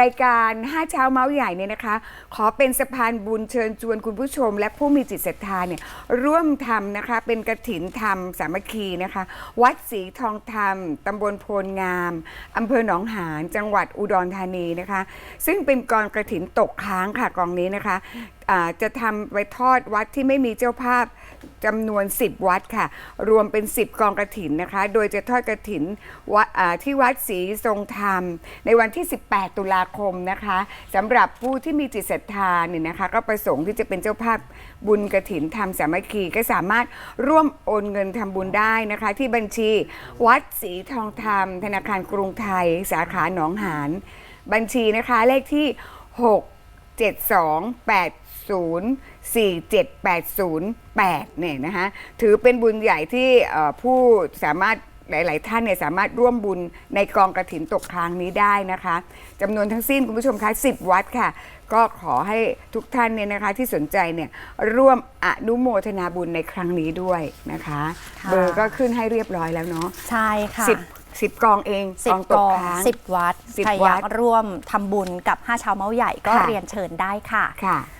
รายการห้าเช้าเมาส์ใหญ่เนี่ยนะคะ ขอเป็นสะพานบุญเชิญชวนคุณผู้ชม และผู้มีจิตศรัทธาเนี่ยร่วมทำนะคะ เป็นกระถินธรรมสามัคคีนะคะ วัดศรีทองธรรมตำบลโพนงามอำเภอหนองหานจังหวัดอุดรธานีนะคะ ซึ่งเป็นกองกระถินตกค้างค่ะกองนี้นะคะ จะทำไว้ทอดวัดที่ไม่มีเจ้าภาพจำนวน 10 วัดค่ะ รวมเป็น 10 กองกระถินนะคะ โดยจะทอดกระถินวัดที่วัดศรีทรงธรรม ในวันที่ 18 ตุลาคมนะคะสำหรับผู้ที่มีจิตศรัทธาเนี่ยนะคะ ก็ประสงค์ที่จะเป็นเจ้าภาพบุญกระถินทำสามัคคีก็สามารถร่วมโอนเงินทำบุญได้นะคะ ที่บัญชีวัดศรีทองธรรม ธนาคารกรุงไทย สาขาหนองหานบัญชีนะคะเลขที่ 6 72 80 47808เนี่ยนะคะถือเป็นบุญใหญ่ที่เอ่อผู้สามารถหลาย ๆ ท่านเนี่ยสามารถร่วมบุญในกองกระถินตกค้างนี้ได้นะคะจำนวนทั้งสิ้นคุณผู้ชมคะ 10 วัดค่ะ ก็ขอให้ทุกท่านเนี่ยนะคะที่สนใจเนี่ยร่วมอนุโมทนาบุญในครั้งนี้ด้วยนะคะค่ะเบอร์ก็ขึ้นให้เรียบร้อยแล้วเนาะใช่ค่ะ สิบสิบกองเองสิบกองตกกองค้างสิบวัดสิบใครอยากวัดร่วมทำบุญกับห้าเช้าเมาส์ใหญ่ก็ค่ะ เรียนเชิญได้ค่ะ ค่ะ